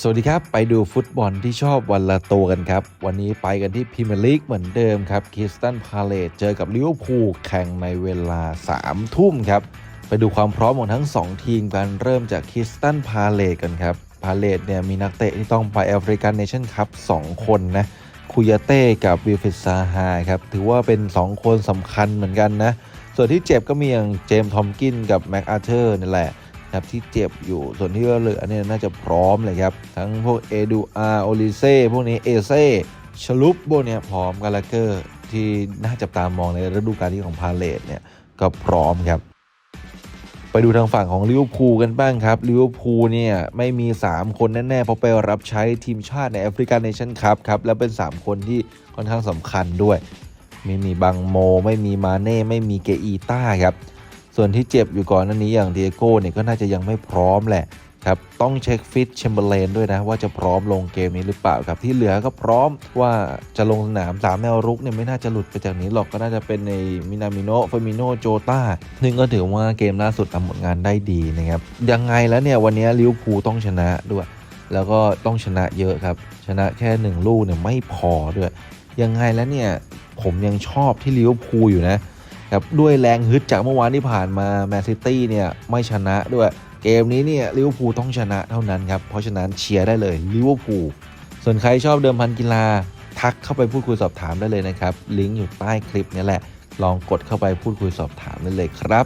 สวัสดีครับ ไปดูฟุตบอลที่ชอบวันละตัวกันครับ วันนี้ไปกันที่พรีเมียร์ลีกเหมือนเดิมครับคริสตันพาเลตเจอกับลิเวอร์พูลแข่งในเวลา 3 ทุ่มครับ ไปดูความพร้อมของทั้ง 2 ทีมกันเริ่มจากคริสตันพาเลตกันครับ พาเลตเนี่ยมีนักเตะที่ต้องไปแอฟริกันเนชั่นคัพ2คนนะคุยาเต้กับวิลฟิดซาฮาครับ ถือว่าเป็น 2 คนสำคัญเหมือนกันนะ ส่วนที่เจ็บก็มีอย่างเจมส์ทอมกินกับแม็กอาเธอร์นี่แหละ ครับที่เจ็บอยู่ส่วนที่เหลือเนี่ยน่าจะพร้อมเลยครับ ทั้งพวกเอดูอาโอลิเซ่พวกนี้เอเซ่ชลุปพวกนี้พร้อมกาลาเกอร์ที่น่าจับตามองในฤดูกาลที่ของพาเลตเนี่ยก็พร้อมครับ ไปดูทางฝั่งของลิเวอร์พูลกันบ้างครับลิเวอร์พูลเนี่ยไม่มี 3 คนแน่ๆเพราะไปรับใช้ทีมชาติในแอฟริกันเนชั่นคัพครับแล้วเป็น 3 คนที่ค่อนข้างสำคัญด้วย ไม่มีบังโม ไม่มีมาเน่ไม่มีเกอีต้าครับ ส่วนที่เจ็บอยู่ก่อนหน้านี้อย่างเดียโก้เนี่ยก็น่าจะยังไม่พร้อมแหละครับต้องเช็คฟิตแชมเบอร์เลนด้วยนะ ว่าจะพร้อมลงเกมนี้หรือเปล่าครับที่เหลือก็พร้อมว่าจะลงสนามสามแนวรุกเนี่ยไม่น่าจะหลุดไปจากนี้หรอกก็น่าจะเป็นในมินามิโนเฟมิโนโจตาซึ่งก็ถือว่าเกมล่าสุดทำผลงานได้ดีนะครับยังไงแล้วเนี่ยวันนี้ลิเวอร์พูลต้องชนะด้วย แล้วก็ต้องชนะเยอะครับ ชนะแค่หนึ่งลูกเนี่ยไม่พอด้วยยังไงแล้วเนี่ยผมยังชอบที่ลิเวอร์พูลอยู่นะ ครับด้วยแรงฮึดจากเมื่อวานที่ผ่านมาแมนซิตี้เนี่ยไม่ชนะด้วยเกมนี้เนี่ยลิเวอร์พูลต้องชนะเท่านั้นครับ เพราะฉะนั้นเชียร์ได้เลยลิเวอร์พูลส่วนใครชอบเดิมพันกีฬาทักเข้าไปพูดคุยสอบถามได้เลยนะครับ ลิงก์อยู่ใต้คลิปนี้แหละ ลองกดเข้าไปพูดคุยสอบถามได้เลยครับ